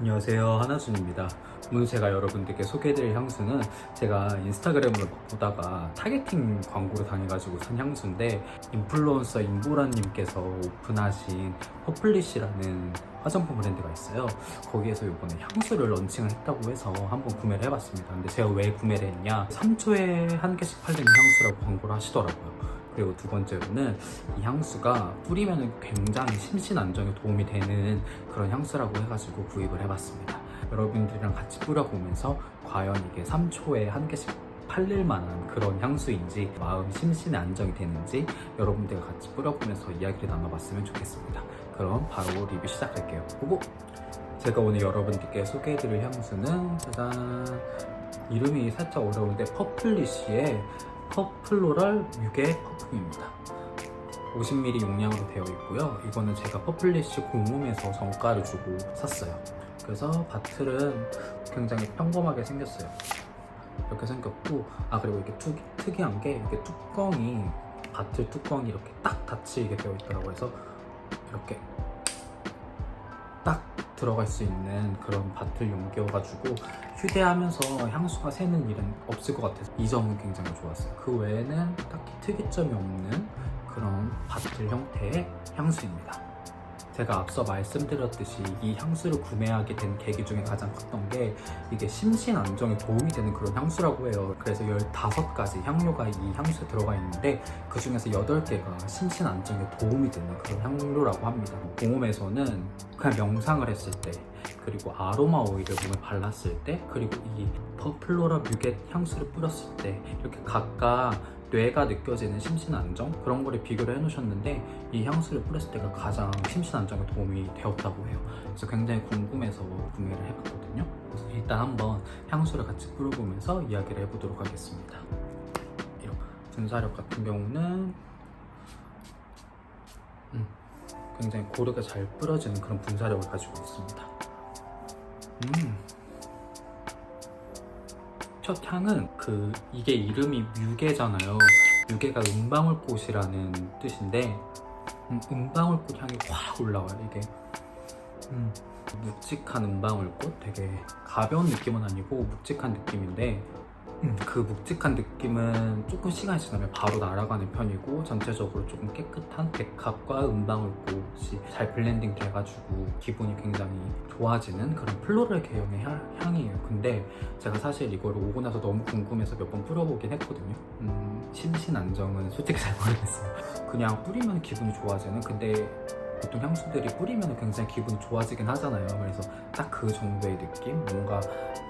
안녕하세요. 하나순입니다. 오늘 제가 여러분들께 소개해드릴 향수는 제가 인스타그램으로 막 보다가 타겟팅 광고를 당해가지고 산 향수인데 인플루언서 임보라님께서 오픈하신 퍼플리시라는 화장품 브랜드가 있어요. 거기에서 이번에 향수를 런칭을 했다고 해서 한번 구매를 해봤습니다. 근데 제가 왜 구매를 했냐? 3초에 한 개씩 팔리는 향수라고 광고를 하시더라고요 그리고 두 번째로는 이 향수가 뿌리면 굉장히 심신 안정에 도움이 되는 그런 향수라고 해가지고 구입을 해봤습니다. 여러분들이랑 같이 뿌려보면서 과연 이게 3초에 한 개씩 팔릴 만한 그런 향수인지 마음 심신에 안정이 되는지 여러분들과 같이 뿌려보면서 이야기를 나눠봤으면 좋겠습니다. 그럼 바로 리뷰 시작할게요. 보고 제가 오늘 여러분들께 소개해드릴 향수는 짜잔 이름이 살짝 어려운데 퍼플리쉬의 퍼플로럴 뮤게 퍼퓸입니다. 50ml 용량으로 되어 있고요. 이거는 제가 퍼플리쉬 공홈에서 정가를 주고 샀어요. 그래서 바틀은 굉장히 평범하게 생겼어요. 이렇게 생겼고, 아 그리고 이게 투- 특이한 게 이게 뚜껑이 바틀 뚜껑이 이렇게 딱 닫히게 되어 있더라고요. 그래서 이렇게 딱 들어갈 수 있는 그런 바틀 용기여가지고 휴대하면서 향수가 새는 일은 없을 것 같아서 이 점은 굉장히 좋았어요. 그 외에는 딱히 특이점이 없는 그런 바틀 형태의 향수입니다. 제가 앞서 말씀드렸듯이 이 향수를 구매하게 된 계기 중에 가장 컸던 게 이게 심신 안정에 도움이 되는 그런 향수라고 해요. 그래서 15가지 향료가 이 향수에 들어가 있는데 그 중에서 8개가 심신 안정에 도움이 되는 그런 향료라고 합니다. 공홈에서는 그냥 명상을 했을 때 그리고 아로마 오일을 몸에 발랐을 때 그리고 이 퍼플로라 뮤겟 향수를 뿌렸을 때 이렇게 각각 뇌가 느껴지는 심신 안정 그런 거를 비교를 해놓으셨는데 이 향수를 뿌렸을 때가 가장 심신 안정에 도움이 되었다고 해요. 그래서 굉장히 궁금해서 구매를 해봤거든요. 일단 한번 향수를 같이 뿌려보면서 이야기를 해보도록 하겠습니다. 이런 분사력 같은 경우는 음, 굉장히 고르게 잘 뿌려지는 그런 분사력을 가지고 있습니다. 음. 첫 향은 그 이게 이름이 뮤게잖아요. 뮤게가 은방울꽃이라는 뜻인데 음, 은방울꽃 향이 확 올라와요. 이게 음, 묵직한 은방울꽃, 되게 가벼운 느낌은 아니고 묵직한 느낌인데 음, 그 묵직한 느낌은 조금 시간이 지나면 바로 날아가는 편이고 전체적으로 조금 깨끗한 백합과 은방울꽃이 잘 블렌딩 돼가지고 기분이 굉장히 좋아지는 그런 플로럴 계열의 향- 향이에요. 근데 제가 사실 이걸 오고 나서 너무 궁금해서 몇 번 뿌려보긴 했거든요. 음, 심신 안정은 솔직히 잘 모르겠어요. 그냥 뿌리면 기분이 좋아지는 근데 보통 향수들이 뿌리면 굉장히 기분이 좋아지긴 하잖아요. 그래서 딱 그 정도의 느낌? 뭔가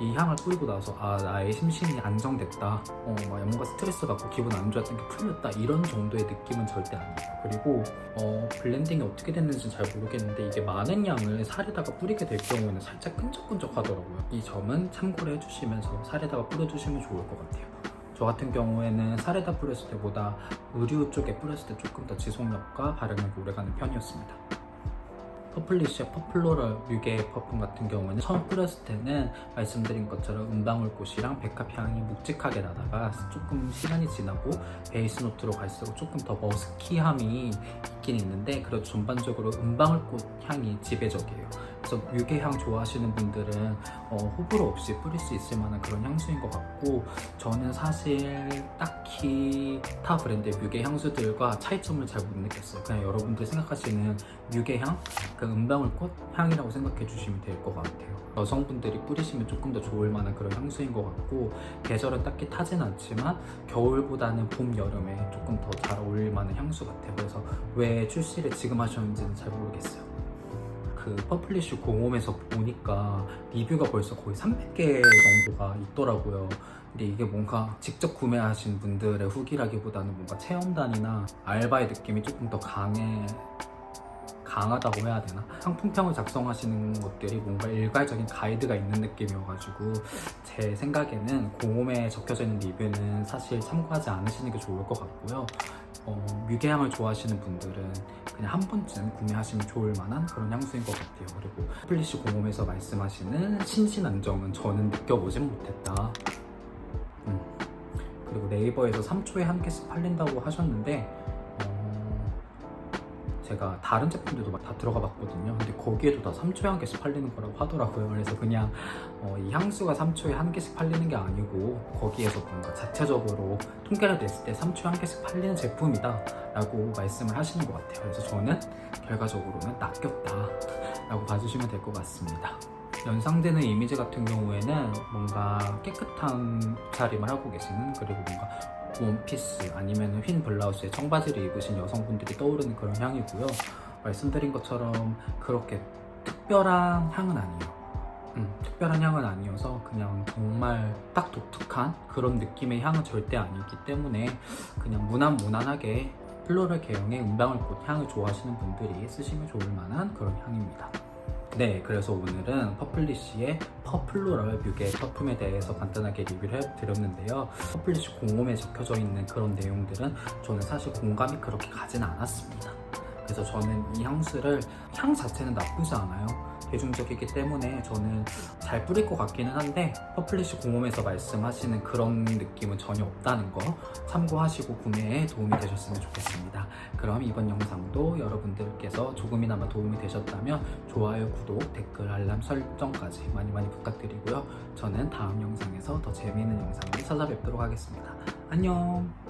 이 향을 뿌리고 나서 아 나의 심신이 안정됐다. 어막 뭔가 스트레스 받고 기분 안 좋았던 게 풀렸다. 이런 정도의 느낌은 절대 아니에요. 그리고 어 블렌딩이 어떻게 됐는지는 잘 모르겠는데 이게 많은 양을 살에다가 뿌리게 될 경우에는 살짝 끈적끈적하더라고요. 이 점은 참고를 해주시면서 살에다가 뿌려주시면 좋을 것 같아요. 저 같은 경우에는 살에다 뿌렸을 때보다 의류 쪽에 뿌렸을 때 조금 더 지속력과 발효력이 오래가는 편이었습니다. 퍼플리쉬의 퍼플로럴 뮤게 퍼퓸 같은 경우는 처음 뿌렸을 때는 말씀드린 것처럼 은방울꽃이랑 백합향이 묵직하게 나다가 조금 시간이 지나고 베이스 노트로 갈수록 조금 더 머스키함이 있긴 있는데 그래도 전반적으로 은방울꽃 향이 지배적이에요. 그래서 뮤게향 좋아하시는 분들은 어, 호불호 없이 뿌릴 수 있을 만한 그런 향수인 것 같고 저는 사실 딱히 타 브랜드의 뮤게 향수들과 차이점을 잘 못 느꼈어요. 그냥 여러분들 생각하시는 뮤게향, 그 은방울꽃 향이라고 생각해 주시면 될 것 같아요. 여성분들이 뿌리시면 조금 더 좋을 만한 그런 향수인 것 같고 계절은 딱히 타진 않지만 겨울보다는 봄, 여름에 조금 더 잘 어울릴 만한 향수 같아요. 그래서 왜 출시를 지금 하셨는지는 잘 모르겠어요. 그 퍼플리쉬 공홈에서 보니까 리뷰가 벌써 거의 300개 정도가 있더라고요. 근데 이게 뭔가 직접 구매하신 분들의 후기라기보다는 뭔가 체험단이나 알바의 느낌이 조금 더 강해 강하다고 해야 되나? 상품평을 작성하시는 것들이 뭔가 일괄적인 가이드가 있는 느낌이어가지고 제 생각에는 공홈에 적혀져 있는 리뷰는 사실 참고하지 않으시는 게 좋을 것 같고요. 어, 뮤게향을 좋아하시는 분들은 그냥 한 번쯤 구매하시면 좋을 만한 그런 향수인 것 같아요. 그리고 플리시 공홈에서 말씀하시는 신신 안정은 저는 느껴보진 못했다. 음. 그리고 네이버에서 3초에 한 개씩 팔린다고 하셨는데 어, 제가 다른 제품들도 막다 들어가 봤거든요. 근데 거기에도 다 3초에 한 개씩 팔리는 거라고 하더라고요. 그래서 그냥 어, 이 향수가 3초에 한 개씩 팔리는 게 아니고 거기에서 뭔가 자체적으로 통계를 냈을 때 3초에 한 개씩 팔리는 제품이다 라고 말씀을 하시는 것 같아요. 그래서 저는 결과적으로는 낚였다 라고 봐주시면 될 것 같습니다. 연상되는 이미지 같은 경우에는 뭔가 깨끗한 차림을 하고 계시는 그리고 뭔가 원피스 아니면 흰 블라우스에 청바지를 입으신 여성분들이 떠오르는 그런 향이고요. 말씀드린 것처럼 그렇게 특별한 향은 아니에요. 음, 특별한 향은 아니어서 그냥 정말 딱 독특한 그런 느낌의 향은 절대 아니기 때문에 그냥 무난 무난하게 플로럴 계형의 은방울꽃 향을 좋아하시는 분들이 쓰시면 좋을 만한 그런 향입니다. 네, 그래서 오늘은 퍼플리쉬의 퍼플로럴 뮤게 퍼퓸에 대해서 간단하게 리뷰를 해드렸는데요. 퍼플리쉬 공홈에 적혀져 있는 그런 내용들은 저는 사실 공감이 그렇게 가진 않았습니다. 그래서 저는 이 향수를 향 자체는 나쁘지 않아요. 대중적이기 때문에 저는 잘 뿌릴 것 같기는 한데 퍼플리쉬 공홈에서 말씀하시는 그런 느낌은 전혀 없다는 거 참고하시고 구매에 도움이 되셨으면 좋겠습니다. 그럼 이번 영상도 여러분들께서 조금이나마 도움이 되셨다면 좋아요, 구독, 댓글, 알람 설정까지 많이 많이 부탁드리고요. 저는 다음 영상에서 더 재미있는 영상으로 찾아뵙도록 하겠습니다. 안녕!